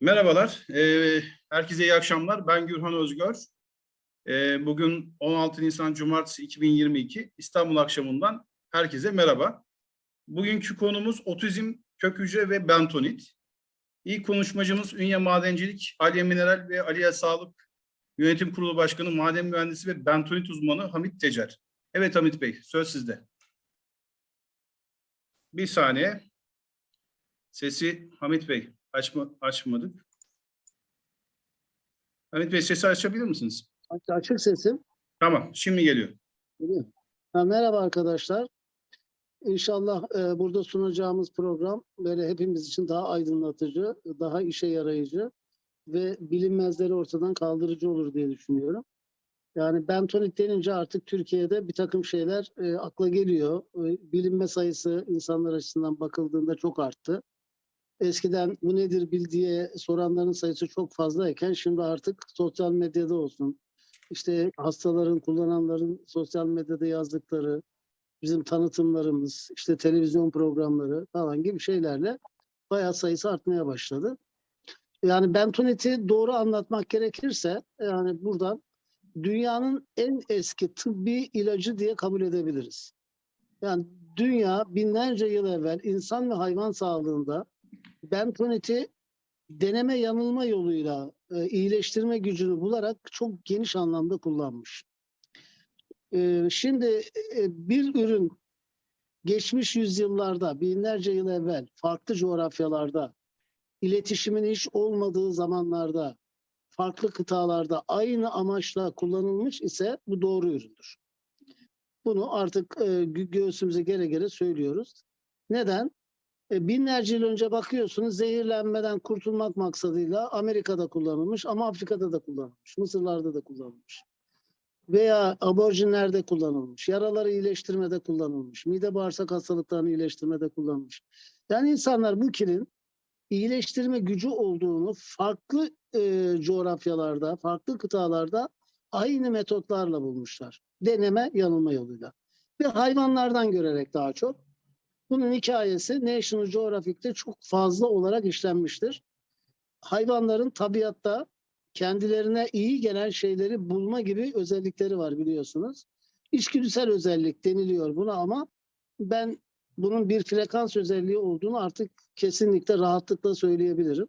Merhabalar, ee, herkese iyi akşamlar. Ben Gürhan Özgör. Ee, bugün 16 Nisan Cumartesi 2022 İstanbul akşamından herkese merhaba. Bugünkü konumuz otizm, kök hücre ve bentonit. İlk konuşmacımız Ünye Madencilik, Aliye Mineral ve Aliye Sağlık Yönetim Kurulu Başkanı, Maden Mühendisi ve bentonit uzmanı Hamit Tecer. Evet Hamit Bey, söz sizde. Bir saniye. Sesi Hamit Bey açma, açmadık. Hamit Bey sesi açabilir misiniz? Aç- Açık sesim. Tamam, şimdi geliyor. Geliyor. Ha, merhaba arkadaşlar. İnşallah e, burada sunacağımız program böyle hepimiz için daha aydınlatıcı, daha işe yarayıcı ve bilinmezleri ortadan kaldırıcı olur diye düşünüyorum. Yani bentonit denince artık Türkiye'de bir takım şeyler e, akla geliyor. E, bilinme sayısı insanlar açısından bakıldığında çok arttı. Eskiden bu nedir bil diye soranların sayısı çok fazlayken şimdi artık sosyal medyada olsun, işte hastaların, kullananların sosyal medyada yazdıkları, bizim tanıtımlarımız, işte televizyon programları falan gibi şeylerle bayağı sayısı artmaya başladı. Yani bentoniti doğru anlatmak gerekirse yani buradan dünyanın en eski tıbbi ilacı diye kabul edebiliriz. Yani dünya binlerce yıl evvel insan ve hayvan sağlığında bentoniti deneme yanılma yoluyla e, iyileştirme gücünü bularak çok geniş anlamda kullanmış. E, şimdi e, bir ürün geçmiş yüzyıllarda, binlerce yıl evvel farklı coğrafyalarda, iletişimin hiç olmadığı zamanlarda, farklı kıtalarda aynı amaçla kullanılmış ise bu doğru üründür. Bunu artık e, gö- göğsümüze gere gere söylüyoruz. Neden? E, binlerce yıl önce bakıyorsunuz zehirlenmeden kurtulmak maksadıyla Amerika'da kullanılmış ama Afrika'da da kullanılmış, Mısırlarda da kullanılmış. Veya aborjinlerde kullanılmış, yaraları iyileştirmede kullanılmış, mide bağırsak hastalıklarını iyileştirmede kullanılmış. Yani insanlar bu kilin iyileştirme gücü olduğunu farklı e, coğrafyalarda, farklı kıtalarda aynı metotlarla bulmuşlar. Deneme yanılma yoluyla. Ve hayvanlardan görerek daha çok. Bunun hikayesi National Geographic'te çok fazla olarak işlenmiştir. Hayvanların tabiatta kendilerine iyi gelen şeyleri bulma gibi özellikleri var biliyorsunuz. İçgüdüsel özellik deniliyor buna ama ben bunun bir frekans özelliği olduğunu artık kesinlikle rahatlıkla söyleyebilirim.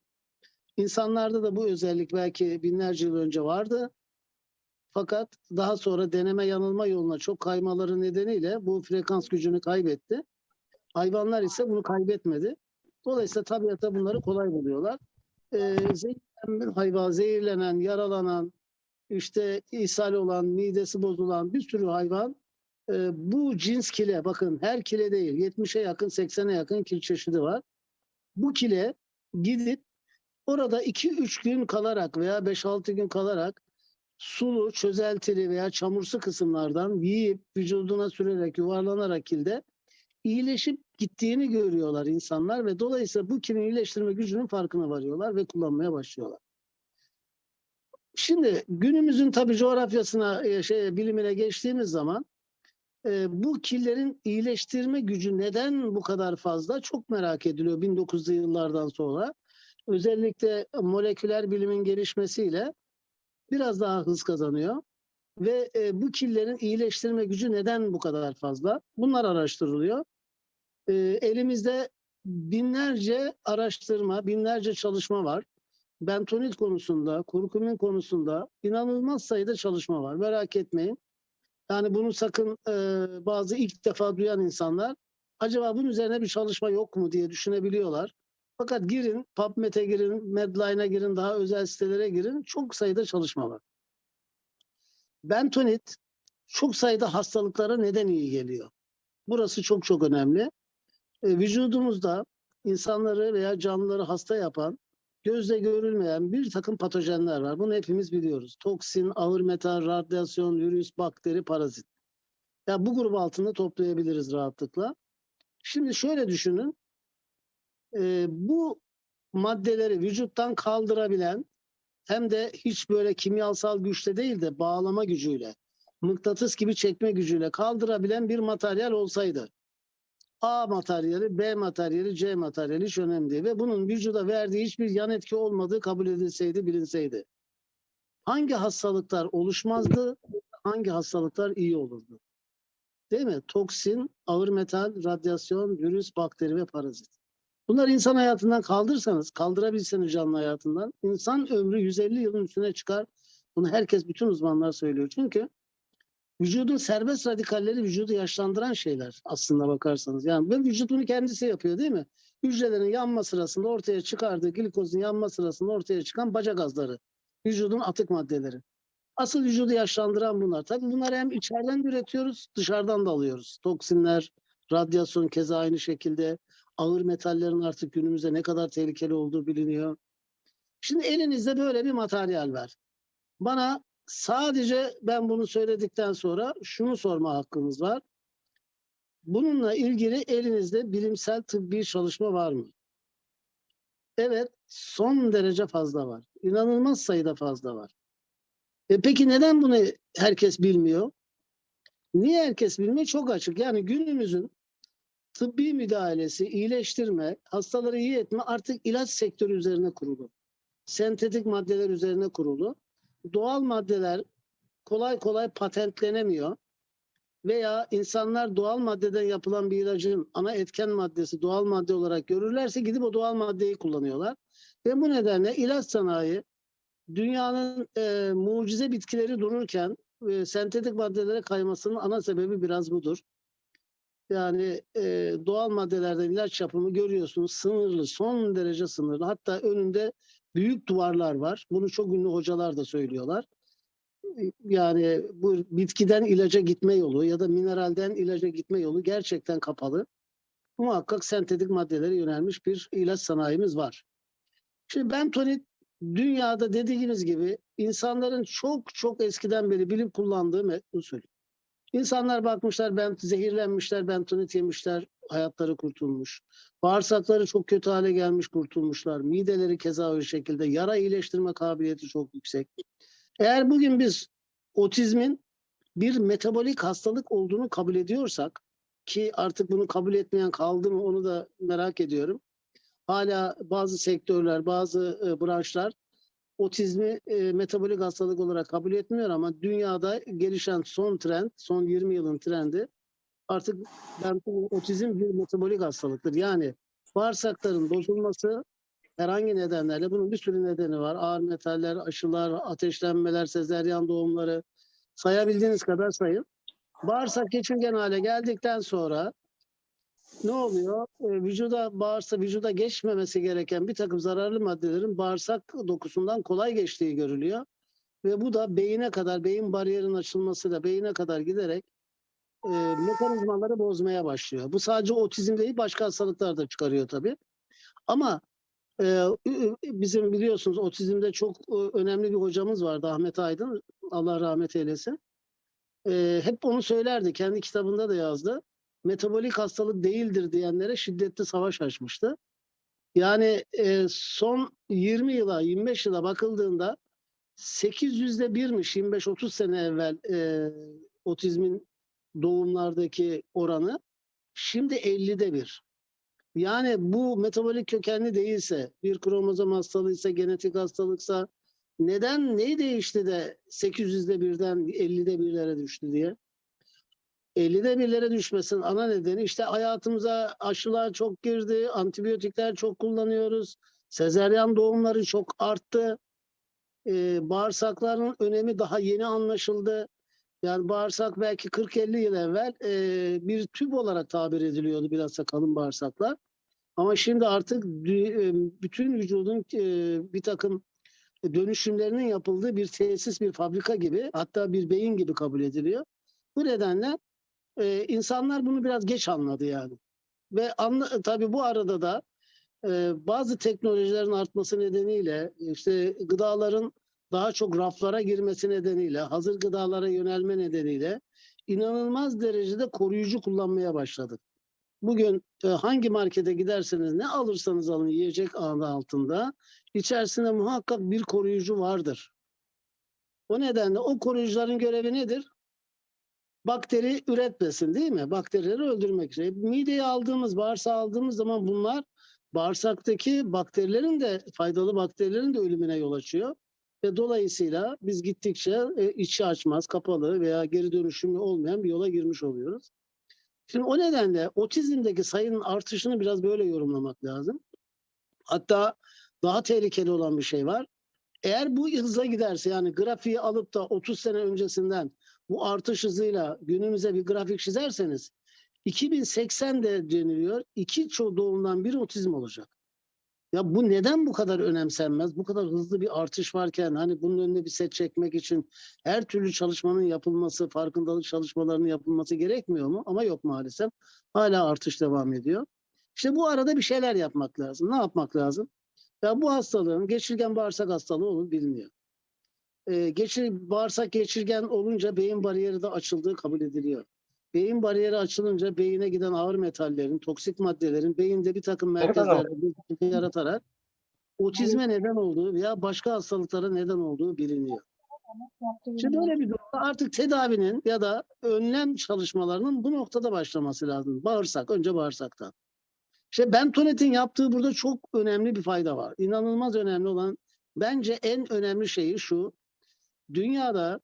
İnsanlarda da bu özellik belki binlerce yıl önce vardı. Fakat daha sonra deneme yanılma yoluna çok kaymaları nedeniyle bu frekans gücünü kaybetti. Hayvanlar ise bunu kaybetmedi. Dolayısıyla tabiatta bunları kolay buluyorlar. Ee, zehirlenen hayvan, zehirlenen, yaralanan, işte ishal olan, midesi bozulan bir sürü hayvan e, bu cins kile, bakın her kile değil, 70'e yakın, 80'e yakın kil çeşidi var. Bu kile gidip orada 2-3 gün kalarak veya 5-6 gün kalarak sulu, çözeltili veya çamursu kısımlardan yiyip vücuduna sürerek, yuvarlanarak kilde iyileşip gittiğini görüyorlar insanlar ve dolayısıyla bu kilin iyileştirme gücünün farkına varıyorlar ve kullanmaya başlıyorlar. Şimdi günümüzün tabii coğrafyasına, e, şey, bilimine geçtiğimiz zaman e, bu killerin iyileştirme gücü neden bu kadar fazla çok merak ediliyor 1900'lü yıllardan sonra. Özellikle moleküler bilimin gelişmesiyle biraz daha hız kazanıyor. Ve e, bu killerin iyileştirme gücü neden bu kadar fazla? Bunlar araştırılıyor. E, elimizde binlerce araştırma, binlerce çalışma var. Bentonit konusunda, kurkumin konusunda inanılmaz sayıda çalışma var. Merak etmeyin. Yani bunu sakın e, bazı ilk defa duyan insanlar acaba bunun üzerine bir çalışma yok mu diye düşünebiliyorlar. Fakat girin, PubMed'e girin, Medline'a girin, daha özel sitelere girin. Çok sayıda çalışma var. Bentonit çok sayıda hastalıklara neden iyi geliyor. Burası çok çok önemli. E, vücudumuzda insanları veya canlıları hasta yapan, gözle görülmeyen bir takım patojenler var. Bunu hepimiz biliyoruz. Toksin, ağır metal, radyasyon, virüs, bakteri, parazit. Ya bu grup altında toplayabiliriz rahatlıkla. Şimdi şöyle düşünün. E, bu maddeleri vücuttan kaldırabilen hem de hiç böyle kimyasal güçle değil de bağlama gücüyle, mıknatıs gibi çekme gücüyle kaldırabilen bir materyal olsaydı A materyali, B materyali, C materyali hiç önemli değil. Ve bunun vücuda verdiği hiçbir yan etki olmadığı kabul edilseydi, bilinseydi. Hangi hastalıklar oluşmazdı, hangi hastalıklar iyi olurdu? Değil mi? Toksin, ağır metal, radyasyon, virüs, bakteri ve parazit. Bunları insan hayatından kaldırsanız, kaldırabilseniz canlı hayatından, insan ömrü 150 yılın üstüne çıkar. Bunu herkes, bütün uzmanlar söylüyor. Çünkü vücudun serbest radikalleri vücudu yaşlandıran şeyler aslında bakarsanız. Yani ve vücut bunu kendisi yapıyor değil mi? Hücrelerin yanma sırasında ortaya çıkardığı glikozun yanma sırasında ortaya çıkan baca gazları. Vücudun atık maddeleri. Asıl vücudu yaşlandıran bunlar. Tabii bunları hem içeriden üretiyoruz, dışarıdan da alıyoruz. Toksinler, radyasyon keza aynı şekilde. Ağır metallerin artık günümüzde ne kadar tehlikeli olduğu biliniyor. Şimdi elinizde böyle bir materyal var. Bana sadece ben bunu söyledikten sonra şunu sorma hakkınız var. Bununla ilgili elinizde bilimsel tıbbi çalışma var mı? Evet, son derece fazla var. İnanılmaz sayıda fazla var. E peki neden bunu herkes bilmiyor? Niye herkes bilmiyor? Çok açık. Yani günümüzün tıbbi müdahalesi, iyileştirme, hastaları iyi etme artık ilaç sektörü üzerine kurulu. Sentetik maddeler üzerine kurulu. Doğal maddeler kolay kolay patentlenemiyor. Veya insanlar doğal maddeden yapılan bir ilacın ana etken maddesi doğal madde olarak görürlerse gidip o doğal maddeyi kullanıyorlar. Ve bu nedenle ilaç sanayi dünyanın e, mucize bitkileri dururken e, sentetik maddelere kaymasının ana sebebi biraz budur. Yani e, doğal maddelerden ilaç yapımı görüyorsunuz sınırlı, son derece sınırlı. Hatta önünde büyük duvarlar var. Bunu çok ünlü hocalar da söylüyorlar. Yani bu bitkiden ilaca gitme yolu ya da mineralden ilaca gitme yolu gerçekten kapalı. Muhakkak sentetik maddelere yönelmiş bir ilaç sanayimiz var. Şimdi bentonit dünyada dediğiniz gibi insanların çok çok eskiden beri bilip kullandığı me- usul. İnsanlar bakmışlar ben zehirlenmişler, bentonit yemişler, hayatları kurtulmuş. Bağırsakları çok kötü hale gelmiş, kurtulmuşlar. Mideleri keza öyle şekilde. Yara iyileştirme kabiliyeti çok yüksek. Eğer bugün biz otizmin bir metabolik hastalık olduğunu kabul ediyorsak ki artık bunu kabul etmeyen kaldı mı onu da merak ediyorum. Hala bazı sektörler, bazı e, branşlar otizmi e, metabolik hastalık olarak kabul etmiyor ama dünyada gelişen son trend, son 20 yılın trendi artık ben otizm bir metabolik hastalıktır. Yani bağırsakların bozulması herhangi nedenlerle bunun bir sürü nedeni var. Ağır metaller, aşılar, ateşlenmeler, sezeryan doğumları sayabildiğiniz kadar sayın. Bağırsak geçirgen hale geldikten sonra ne oluyor? E, vücuda bağırsa vücuda geçmemesi gereken bir takım zararlı maddelerin bağırsak dokusundan kolay geçtiği görülüyor. Ve bu da beyine kadar, beyin bariyerin açılmasıyla beyine kadar giderek e, mekanizmaları bozmaya başlıyor. Bu sadece otizm değil, başka hastalıklar da çıkarıyor tabii. Ama e, bizim biliyorsunuz otizmde çok e, önemli bir hocamız vardı Ahmet Aydın. Allah rahmet eylesin. E, hep onu söylerdi. Kendi kitabında da yazdı metabolik hastalık değildir diyenlere şiddetli savaş açmıştı. Yani e, son 20 yıla 25 yıla bakıldığında 800'de birmiş 25-30 sene evvel e, otizmin doğumlardaki oranı şimdi 50'de bir. Yani bu metabolik kökenli değilse, bir kromozom hastalığıysa, genetik hastalıksa neden ne değişti de 800'de birden 50'de birlere düştü diye? 50'de birlere düşmesinin ana nedeni işte hayatımıza aşılar çok girdi, antibiyotikler çok kullanıyoruz, sezeryan doğumları çok arttı, Ee, bağırsakların önemi daha yeni anlaşıldı. Yani bağırsak belki 40-50 yıl evvel e, bir tüp olarak tabir ediliyordu bilhassa kalın bağırsaklar. Ama şimdi artık e, bütün vücudun e, bir takım dönüşümlerinin yapıldığı bir tesis, bir fabrika gibi hatta bir beyin gibi kabul ediliyor. Bu nedenle e, insanlar bunu biraz geç anladı yani. Ve anla, tabii bu arada da e, bazı teknolojilerin artması nedeniyle işte gıdaların daha çok raflara girmesi nedeniyle, hazır gıdalara yönelme nedeniyle inanılmaz derecede koruyucu kullanmaya başladık. Bugün e, hangi markete giderseniz ne alırsanız alın yiyecek adı altında içerisinde muhakkak bir koruyucu vardır. O nedenle o koruyucuların görevi nedir? Bakteri üretmesin değil mi? Bakterileri öldürmek için. Mideyi aldığımız, bağırsağı aldığımız zaman bunlar bağırsaktaki bakterilerin de faydalı bakterilerin de ölümüne yol açıyor. Ve dolayısıyla biz gittikçe e, içi açmaz, kapalı veya geri dönüşümlü olmayan bir yola girmiş oluyoruz. Şimdi o nedenle otizmdeki sayının artışını biraz böyle yorumlamak lazım. Hatta daha tehlikeli olan bir şey var. Eğer bu hızla giderse yani grafiği alıp da 30 sene öncesinden bu artış hızıyla günümüze bir grafik çizerseniz 2080'de deniliyor. iki ço- doğumdan biri otizm olacak. Ya bu neden bu kadar önemsenmez? Bu kadar hızlı bir artış varken hani bunun önüne bir set çekmek için her türlü çalışmanın yapılması, farkındalık çalışmalarının yapılması gerekmiyor mu? Ama yok maalesef. Hala artış devam ediyor. İşte bu arada bir şeyler yapmak lazım. Ne yapmak lazım? Ya bu hastalığın geçirgen bağırsak hastalığı olduğu biliniyor. Ee, geçir, bağırsak geçirgen olunca beyin bariyeri de açıldığı kabul ediliyor. Beyin bariyeri açılınca beyine giden ağır metallerin, toksik maddelerin beyinde bir takım merkezlerde bir yaratarak otizme neden olduğu veya başka hastalıklara neden olduğu biliniyor. Şimdi böyle bir durumda artık tedavinin ya da önlem çalışmalarının bu noktada başlaması lazım. Bağırsak, önce bağırsaktan. İşte Bentonet'in yaptığı burada çok önemli bir fayda var. İnanılmaz önemli olan bence en önemli şeyi şu. Dünyada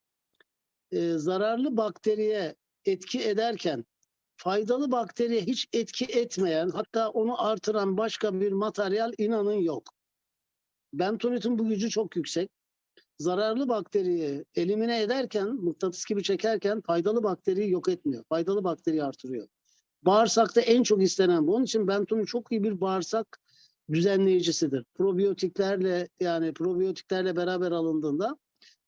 e, zararlı bakteriye etki ederken faydalı bakteriye hiç etki etmeyen hatta onu artıran başka bir materyal inanın yok. Bentonit'in bu gücü çok yüksek. Zararlı bakteriyi elimine ederken, mıknatıs gibi çekerken faydalı bakteriyi yok etmiyor. Faydalı bakteriyi artırıyor. Bağırsakta en çok istenen bu. Onun için bentonit çok iyi bir bağırsak düzenleyicisidir. Probiyotiklerle yani probiyotiklerle beraber alındığında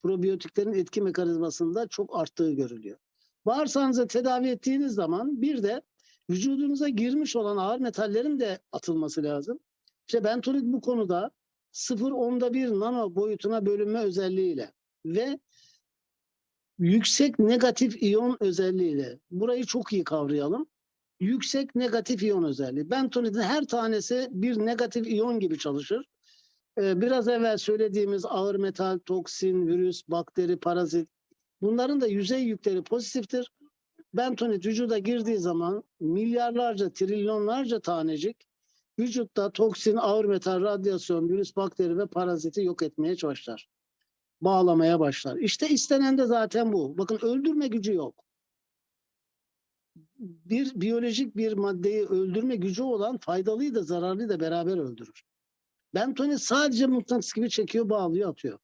probiyotiklerin etki mekanizmasında çok arttığı görülüyor. Bağırsağınızı tedavi ettiğiniz zaman bir de vücudunuza girmiş olan ağır metallerin de atılması lazım. İşte bentonit bu konuda 0.10'da bir nano boyutuna bölünme özelliğiyle ve yüksek negatif iyon özelliğiyle burayı çok iyi kavrayalım. Yüksek negatif iyon özelliği. Bentonitin her tanesi bir negatif iyon gibi çalışır. Ee, Biraz evvel söylediğimiz ağır metal, toksin, virüs, bakteri, parazit bunların da yüzey yükleri pozitiftir. Bentonit vücuda girdiği zaman milyarlarca, trilyonlarca tanecik vücutta toksin, ağır metal, radyasyon, virüs, bakteri ve paraziti yok etmeye başlar. Bağlamaya başlar. İşte istenen de zaten bu. Bakın öldürme gücü yok. Bir biyolojik bir maddeyi öldürme gücü olan faydalıyı da zararlıyı da beraber öldürür. Bentonit sadece mıknatıs gibi çekiyor, bağlıyor, atıyor.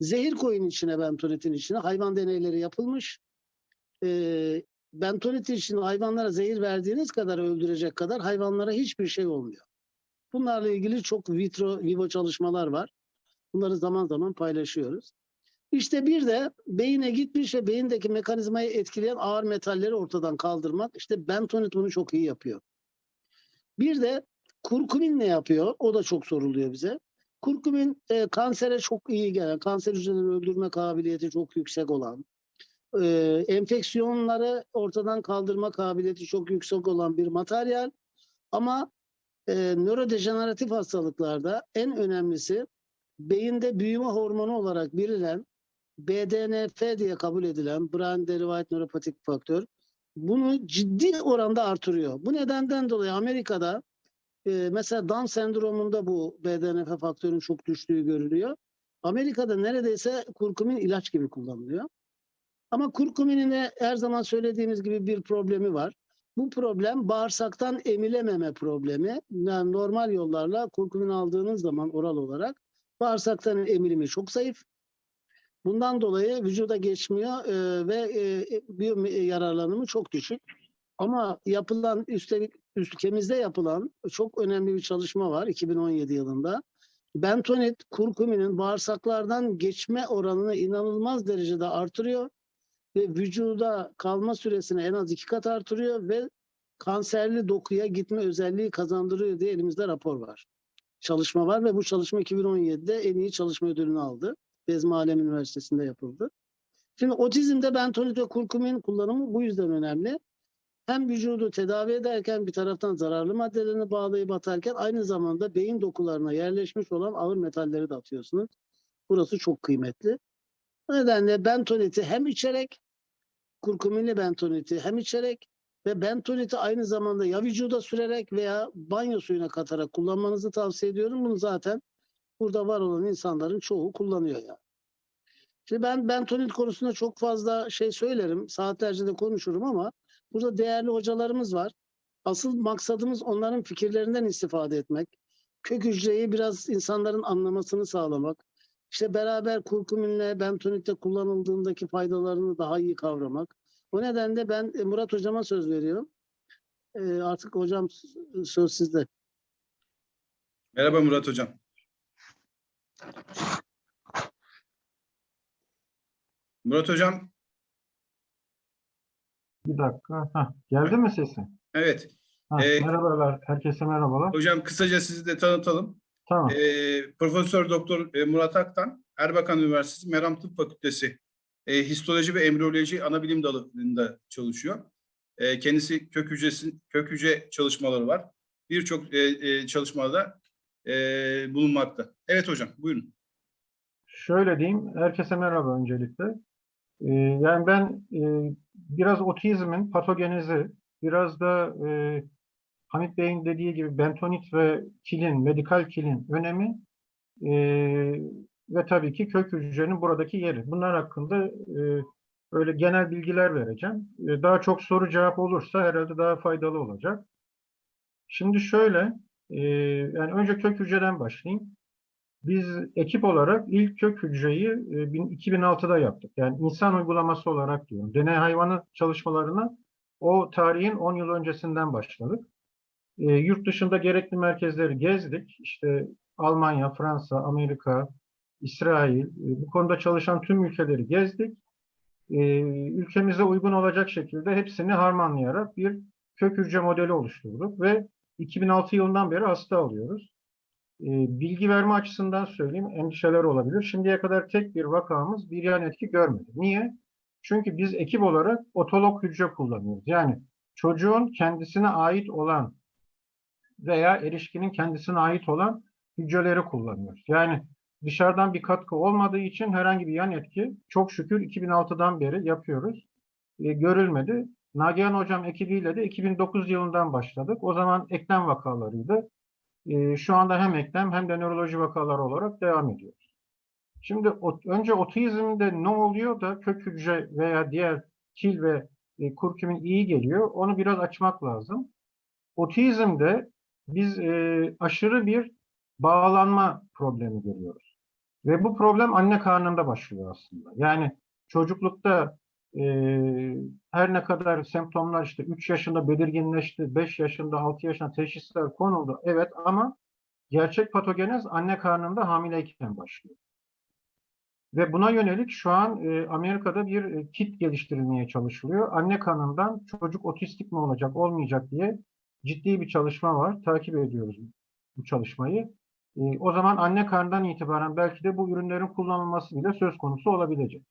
Zehir koyun içine bentonitin içine. Hayvan deneyleri yapılmış. Ee, bentonitin içine hayvanlara zehir verdiğiniz kadar öldürecek kadar hayvanlara hiçbir şey olmuyor. Bunlarla ilgili çok vitro, vivo çalışmalar var. Bunları zaman zaman paylaşıyoruz. İşte bir de beyine gitmiş ve beyindeki mekanizmayı etkileyen ağır metalleri ortadan kaldırmak. İşte bentonit bunu çok iyi yapıyor. Bir de kurkumin ne yapıyor? O da çok soruluyor bize. Kurkumin e, kansere çok iyi gelen, kanser hücrelerini öldürme kabiliyeti çok yüksek olan, e, enfeksiyonları ortadan kaldırma kabiliyeti çok yüksek olan bir materyal. Ama e, nörodejeneratif hastalıklarda en önemlisi beyinde büyüme hormonu olarak bilinen BDNF diye kabul edilen Brain Derived Neuropathic Faktör bunu ciddi oranda artırıyor. Bu nedenden dolayı Amerika'da e, mesela Down sendromunda bu BDNF faktörün çok düştüğü görülüyor. Amerika'da neredeyse kurkumin ilaç gibi kullanılıyor. Ama kurkuminin her zaman söylediğimiz gibi bir problemi var. Bu problem bağırsaktan emilememe problemi. Yani normal yollarla kurkumin aldığınız zaman oral olarak bağırsaktan emilimi çok zayıf. Bundan dolayı vücuda geçmiyor e, ve e, biyo yararlanımı çok düşük. Ama yapılan üstelik ülkemizde yapılan çok önemli bir çalışma var 2017 yılında. Bentonit kurkuminin bağırsaklardan geçme oranını inanılmaz derecede artırıyor ve vücuda kalma süresini en az iki kat artırıyor ve kanserli dokuya gitme özelliği kazandırıyor diye elimizde rapor var. Çalışma var ve bu çalışma 2017'de en iyi çalışma ödülünü aldı. Bezmi Alem Üniversitesi'nde yapıldı. Şimdi otizmde bentonit ve kurkumin kullanımı bu yüzden önemli. Hem vücudu tedavi ederken bir taraftan zararlı maddelerini bağlayıp atarken aynı zamanda beyin dokularına yerleşmiş olan ağır metalleri de atıyorsunuz. Burası çok kıymetli. O nedenle bentoniti hem içerek kurkuminli bentoniti hem içerek ve bentoniti aynı zamanda ya vücuda sürerek veya banyo suyuna katarak kullanmanızı tavsiye ediyorum. Bunu zaten burada var olan insanların çoğu kullanıyor ya. Şimdi ben bentonit konusunda çok fazla şey söylerim. Saatlerce de konuşurum ama burada değerli hocalarımız var. Asıl maksadımız onların fikirlerinden istifade etmek. Kök hücreyi biraz insanların anlamasını sağlamak. İşte beraber kurkuminle bentonitte kullanıldığındaki faydalarını daha iyi kavramak. O nedenle ben e, Murat hocama söz veriyorum. E, artık hocam söz sizde. Merhaba Murat Hocam. Murat Hocam, Bir dakika. Heh, geldi mi sesin? evet. Heh, Ee, merhabalar. Herkese merhabalar. Hocam kısaca sizi de tanıtalım. Tamam. Ee, Profesör Doktor e, Murat Aktan, Erbakan Üniversitesi Meram Tıp Fakültesi e, Histoloji ve Embriyoloji Anabilim Dalı'nda çalışıyor. E, kendisi kök hücresi, kök hücre çalışmaları var. Birçok e, e, çalışmada e, bulunmakta. Evet hocam, buyurun. Şöyle diyeyim. Herkese merhaba öncelikle. Ee, yani ben e, biraz otizmin patogenezi, biraz da e, Hamit Bey'in dediği gibi bentonit ve kilin, medikal kilin önemi e, ve tabii ki kök hücrenin buradaki yeri. Bunlar hakkında e, öyle genel bilgiler vereceğim. E, daha çok soru cevap olursa herhalde daha faydalı olacak. Şimdi şöyle, e, yani önce kök hücreden başlayayım. Biz ekip olarak ilk kök hücreyi e, bin- 2006'da yaptık. Yani insan uygulaması olarak diyorum. Deney hayvanı çalışmalarına o tarihin 10 yıl öncesinden başladık. E, yurt dışında gerekli merkezleri gezdik. İşte Almanya, Fransa, Amerika, İsrail, e, bu konuda çalışan tüm ülkeleri gezdik. E, ülkemize uygun olacak şekilde hepsini harmanlayarak bir kök hücre modeli oluşturduk ve 2006 yılından beri hasta alıyoruz. E, bilgi verme açısından söyleyeyim, endişeler olabilir. Şimdiye kadar tek bir vakamız bir yan etki görmedi. Niye? Çünkü biz ekip olarak otolog hücre kullanıyoruz. Yani çocuğun kendisine ait olan veya erişkinin kendisine ait olan hücreleri kullanıyoruz. Yani dışarıdan bir katkı olmadığı için herhangi bir yan etki çok şükür 2006'dan beri yapıyoruz. E, görülmedi. Nagihan Hocam ekibiyle de 2009 yılından başladık. O zaman eklem vakalarıydı. E, şu anda hem eklem hem de nöroloji vakaları olarak devam ediyoruz. Şimdi önce otizmde ne oluyor da kök hücre veya diğer kil ve e, kurkumin iyi geliyor. Onu biraz açmak lazım. Otizmde biz e, aşırı bir bağlanma problemi görüyoruz. Ve bu problem anne karnında başlıyor aslında. Yani çocuklukta e, her ne kadar semptomlar işte 3 yaşında belirginleşti, 5 yaşında, 6 yaşında teşhisler konuldu. Evet ama gerçek patogenez anne karnında hamileyken başlıyor. Ve buna yönelik şu an e, Amerika'da bir e, kit geliştirilmeye çalışılıyor. Anne kanından çocuk otistik mi olacak, olmayacak diye ciddi bir çalışma var. Takip ediyoruz bu çalışmayı. E, o zaman anne karnından itibaren belki de bu ürünlerin kullanılması bile söz konusu olabilecek.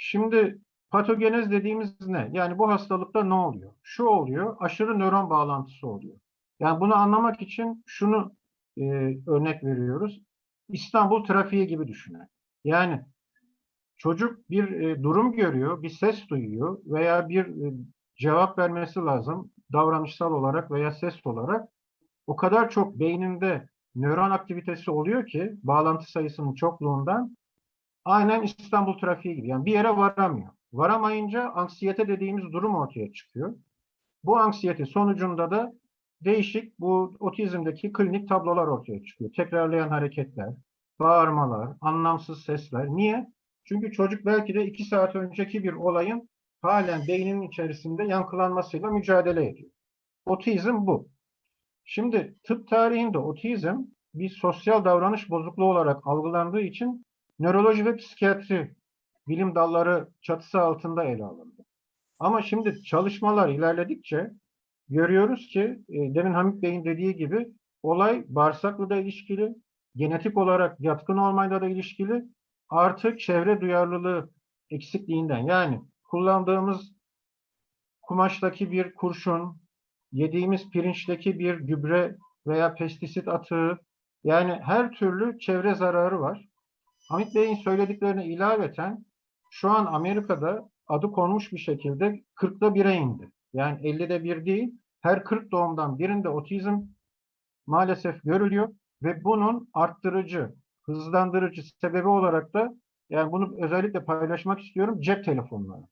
Şimdi patogenez dediğimiz ne? Yani bu hastalıkta ne oluyor? Şu oluyor, aşırı nöron bağlantısı oluyor. Yani bunu anlamak için şunu e, örnek veriyoruz. İstanbul trafiği gibi düşünün. Yani çocuk bir e, durum görüyor, bir ses duyuyor veya bir e, cevap vermesi lazım davranışsal olarak veya ses olarak. O kadar çok beyninde nöron aktivitesi oluyor ki bağlantı sayısının çokluğundan aynen İstanbul trafiği gibi. Yani bir yere varamıyor. Varamayınca anksiyete dediğimiz durum ortaya çıkıyor. Bu anksiyete sonucunda da değişik bu otizmdeki klinik tablolar ortaya çıkıyor. Tekrarlayan hareketler, bağırmalar, anlamsız sesler. Niye? Çünkü çocuk belki de iki saat önceki bir olayın halen beyninin içerisinde yankılanmasıyla mücadele ediyor. Otizm bu. Şimdi tıp tarihinde otizm bir sosyal davranış bozukluğu olarak algılandığı için nöroloji ve psikiyatri bilim dalları çatısı altında ele alındı. Ama şimdi çalışmalar ilerledikçe görüyoruz ki e, demin Hamit Bey'in dediği gibi olay bağırsakla da ilişkili, genetik olarak yatkın olmayla da ilişkili, artık çevre duyarlılığı eksikliğinden yani kullandığımız kumaştaki bir kurşun, yediğimiz pirinçteki bir gübre veya pestisit atığı yani her türlü çevre zararı var. Hamit Bey'in söylediklerine ilaveten şu an Amerika'da adı konmuş bir şekilde 40'da 1'e indi. Yani 50'de 1 değil, her 40 doğumdan birinde otizm maalesef görülüyor ve bunun arttırıcı, hızlandırıcı sebebi olarak da yani bunu özellikle paylaşmak istiyorum cep telefonları.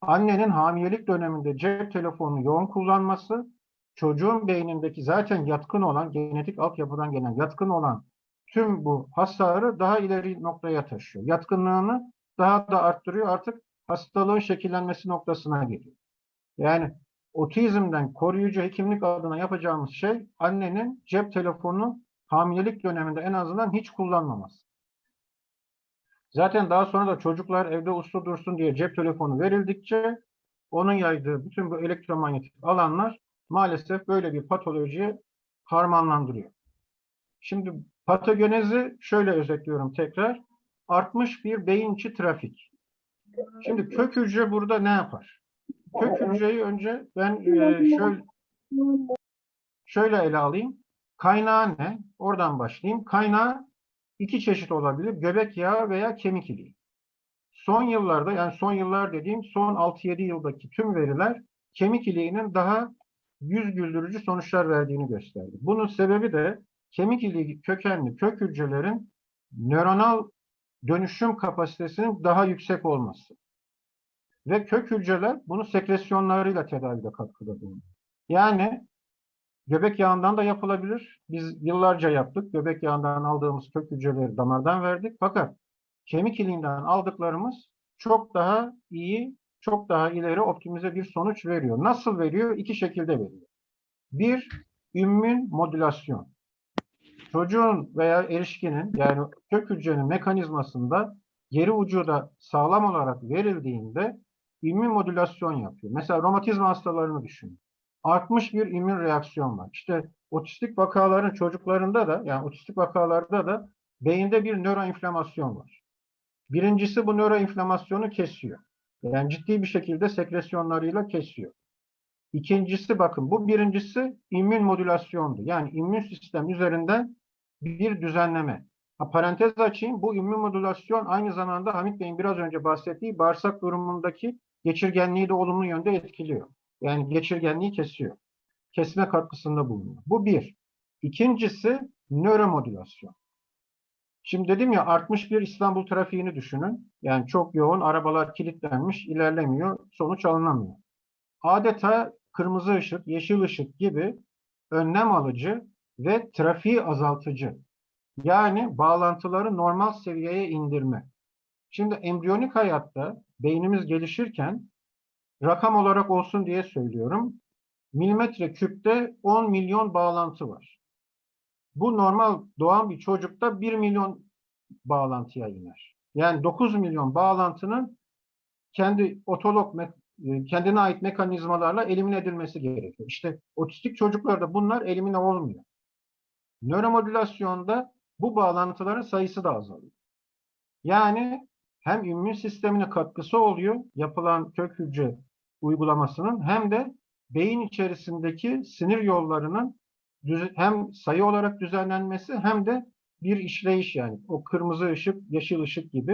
Annenin hamilelik döneminde cep telefonunu yoğun kullanması çocuğun beynindeki zaten yatkın olan genetik altyapıdan gelen yatkın olan tüm bu hasarı daha ileri noktaya taşıyor. Yatkınlığını daha da arttırıyor. Artık hastalığın şekillenmesi noktasına geliyor. Yani otizmden koruyucu hekimlik adına yapacağımız şey annenin cep telefonu hamilelik döneminde en azından hiç kullanmaması. Zaten daha sonra da çocuklar evde uslu dursun diye cep telefonu verildikçe onun yaydığı bütün bu elektromanyetik alanlar maalesef böyle bir patolojiye harmanlandırıyor. Şimdi patogenezi şöyle özetliyorum tekrar. Artmış bir beyin içi trafik. Şimdi kök hücre burada ne yapar? Kök hücreyi önce ben e, şöyle şöyle ele alayım. Kaynağı ne? Oradan başlayayım. Kaynağı iki çeşit olabilir. Göbek yağı veya kemik iliği. Son yıllarda yani son yıllar dediğim son 6-7 yıldaki tüm veriler kemik iliğinin daha yüz güldürücü sonuçlar verdiğini gösterdi. Bunun sebebi de kemik iliği kökenli kök hücrelerin nöronal dönüşüm kapasitesinin daha yüksek olması. Ve kök hücreler bunu sekresyonlarıyla tedavide katkıda bulunuyor. Yani göbek yağından da yapılabilir. Biz yıllarca yaptık. Göbek yağından aldığımız kök hücreleri damardan verdik. Fakat kemik iliğinden aldıklarımız çok daha iyi, çok daha ileri optimize bir sonuç veriyor. Nasıl veriyor? İki şekilde veriyor. Bir, immün modülasyon. Çocuğun veya erişkinin yani kök hücrenin mekanizmasında geri ucu da sağlam olarak verildiğinde immün modülasyon yapıyor. Mesela romatizma hastalarını düşünün. Artmış bir immün reaksiyon var. İşte otistik vakaların çocuklarında da yani otistik vakalarda da beyinde bir nöroinflamasyon var. Birincisi bu nöroinflamasyonu kesiyor. Yani ciddi bir şekilde sekresyonlarıyla kesiyor. İkincisi bakın bu birincisi immün modülasyondu. Yani immün sistem üzerinden bir düzenleme. Ha, parantez açayım. Bu immün modülasyon aynı zamanda Hamit Bey'in biraz önce bahsettiği bağırsak durumundaki geçirgenliği de olumlu yönde etkiliyor. Yani geçirgenliği kesiyor. Kesme katkısında bulunuyor. Bu bir. İkincisi nöromodülasyon. Şimdi dedim ya artmış bir İstanbul trafiğini düşünün. Yani çok yoğun arabalar kilitlenmiş, ilerlemiyor, sonuç alınamıyor. Adeta kırmızı ışık, yeşil ışık gibi önlem alıcı ve trafiği azaltıcı. Yani bağlantıları normal seviyeye indirme. Şimdi embriyonik hayatta beynimiz gelişirken rakam olarak olsun diye söylüyorum. Milimetre küpte 10 milyon bağlantı var. Bu normal doğan bir çocukta 1 milyon bağlantıya iner. Yani 9 milyon bağlantının kendi otolog me- kendine ait mekanizmalarla elimine edilmesi gerekiyor. İşte otistik çocuklarda bunlar elimine olmuyor. Nöromodülasyonda bu bağlantıların sayısı da azalıyor. Yani hem immün sistemine katkısı oluyor yapılan kök hücre uygulamasının hem de beyin içerisindeki sinir yollarının hem sayı olarak düzenlenmesi hem de bir işleyiş yani o kırmızı ışık, yeşil ışık gibi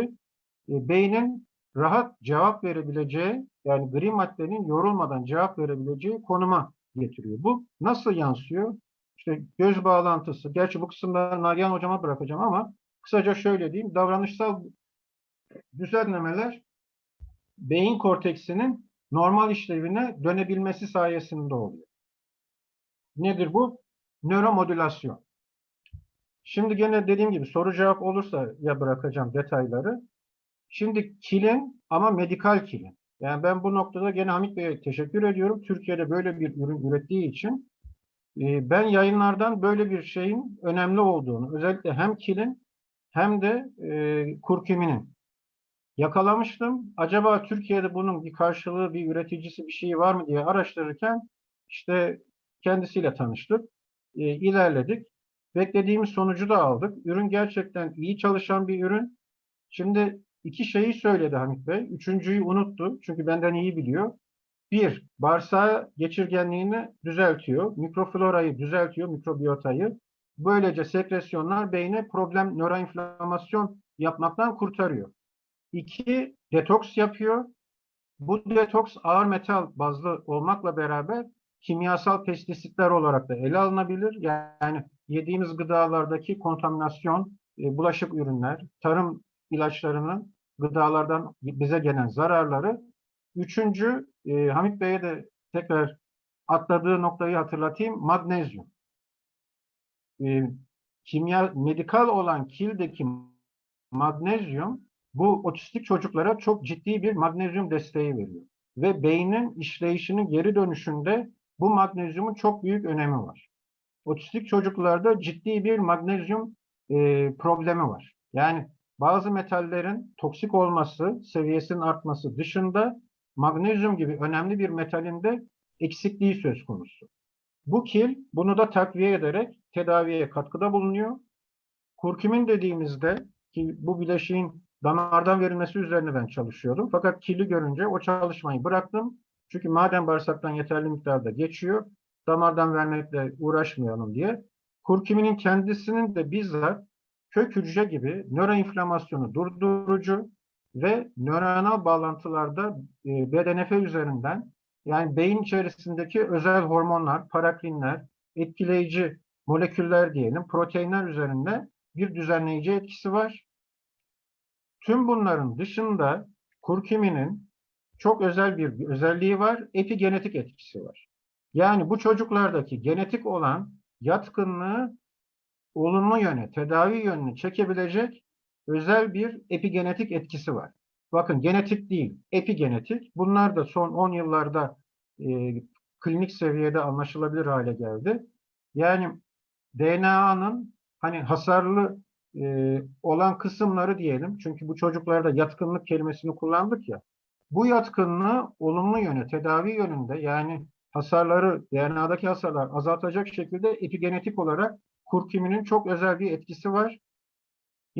e, beynin rahat cevap verebileceği yani gri maddenin yorulmadan cevap verebileceği konuma getiriyor. Bu nasıl yansıyor? İşte göz bağlantısı. Gerçi bu kısımda Nagihan hocama bırakacağım ama kısaca şöyle diyeyim. Davranışsal düzenlemeler beyin korteksinin normal işlevine dönebilmesi sayesinde oluyor. Nedir bu? Nöromodülasyon. Şimdi gene dediğim gibi soru cevap olursa ya bırakacağım detayları. Şimdi kilin ama medikal kilin. Yani ben bu noktada gene Hamit Bey'e teşekkür ediyorum. Türkiye'de böyle bir ürün ürettiği için. Ee, Ben yayınlardan böyle bir şeyin önemli olduğunu, özellikle hem kilin hem de e, yakalamıştım. Acaba Türkiye'de bunun bir karşılığı, bir üreticisi bir şeyi var mı diye araştırırken işte kendisiyle tanıştık, e, ilerledik. Beklediğimiz sonucu da aldık. Ürün gerçekten iyi çalışan bir ürün. Şimdi iki şeyi söyledi Hamit Bey. Üçüncüyü unuttu. Çünkü benden iyi biliyor. Bir, bağırsağı geçirgenliğini düzeltiyor. Mikroflorayı düzeltiyor, mikrobiyotayı. Böylece sekresyonlar beyne problem nöroinflamasyon yapmaktan kurtarıyor. İki, detoks yapıyor. Bu detoks ağır metal bazlı olmakla beraber kimyasal pestisitler olarak da ele alınabilir. Yani yediğimiz gıdalardaki kontaminasyon, e, bulaşık ürünler, tarım ilaçlarının gıdalardan bize gelen zararları. Üçüncü, e, Hamit Bey'e de tekrar atladığı noktayı hatırlatayım. Magnezyum. E, kimya, medikal olan kildeki magnezyum bu otistik çocuklara çok ciddi bir magnezyum desteği veriyor. Ve beynin işleyişinin geri dönüşünde bu magnezyumun çok büyük önemi var. Otistik çocuklarda ciddi bir magnezyum e, problemi var. Yani bazı metallerin toksik olması, seviyesinin artması dışında magnezyum gibi önemli bir metalin de eksikliği söz konusu. Bu kil bunu da takviye ederek tedaviye katkıda bulunuyor. Kurkumin dediğimizde ki bu bileşiğin damardan verilmesi üzerine ben çalışıyordum. Fakat kili görünce o çalışmayı bıraktım. Çünkü madem bağırsaktan yeterli miktarda geçiyor, damardan vermekle uğraşmayalım diye. Kurkuminin kendisinin de bizzat kök hücre gibi nöroinflamasyonu durdurucu ve nöronal bağlantılarda e, BDNF üzerinden yani beyin içerisindeki özel hormonlar, paraklinler, etkileyici moleküller diyelim, proteinler üzerinde bir düzenleyici etkisi var. Tüm bunların dışında kurkuminin çok özel bir özelliği var, epigenetik etkisi var. Yani bu çocuklardaki genetik olan yatkınlığı olumlu yöne, tedavi yönünü çekebilecek özel bir epigenetik etkisi var. Bakın genetik değil, epigenetik. Bunlar da son 10 yıllarda e, klinik seviyede anlaşılabilir hale geldi. Yani DNA'nın hani hasarlı e, olan kısımları diyelim. Çünkü bu çocuklarda yatkınlık kelimesini kullandık ya. Bu yatkınlığı olumlu yöne, tedavi yönünde yani hasarları, DNA'daki hasarlar azaltacak şekilde epigenetik olarak kurkuminin çok özel bir etkisi var.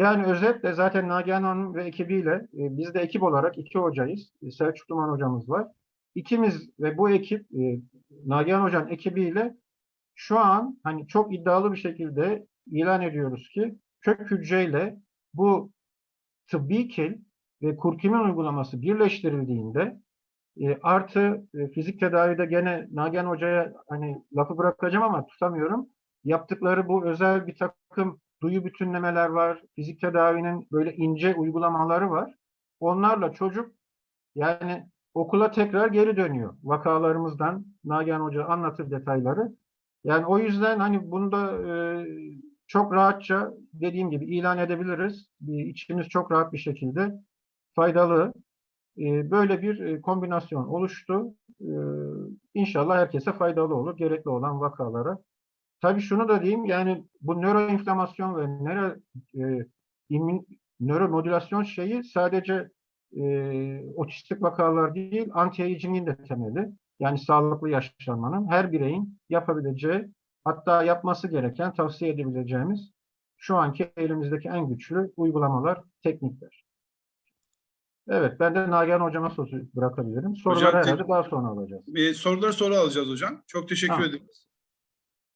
Yani özetle zaten Nagihan Hanım ve ekibiyle e, biz de ekip olarak iki hocayız. E, Selçuk Duman hocamız var. İkimiz ve bu ekip e, Nagihan Hoca'nın ekibiyle şu an hani çok iddialı bir şekilde ilan ediyoruz ki kök hücreyle bu tıbbi kil ve kurkumin uygulaması birleştirildiğinde e, artı e, fizik tedavide gene Nagihan Hoca'ya hani lafı bırakacağım ama tutamıyorum. Yaptıkları bu özel bir takım duyu bütünlemeler var. Fizik tedavinin böyle ince uygulamaları var. Onlarla çocuk yani okula tekrar geri dönüyor. Vakalarımızdan Nagihan Hoca anlatır detayları. Yani o yüzden hani bunu da e, çok rahatça dediğim gibi ilan edebiliriz. İçimiz çok rahat bir şekilde faydalı e, böyle bir e, kombinasyon oluştu. E, inşallah herkese faydalı olur. Gerekli olan vakalara. Tabii şunu da diyeyim yani bu nöroinflamasyon ve nöro e, immün, nöromodülasyon şeyi sadece e, otistik vakalar değil, anti-aging'in de temeli. Yani sağlıklı yaşlanmanın her bireyin yapabileceği, hatta yapması gereken, tavsiye edebileceğimiz şu anki elimizdeki en güçlü uygulamalar, teknikler. Evet, ben de Nagihan Hocam'a sözü bırakabilirim. Soruları Hocam, herhalde daha sonra alacağız. E, soruları sonra alacağız hocam. Çok teşekkür Tamam. ederiz.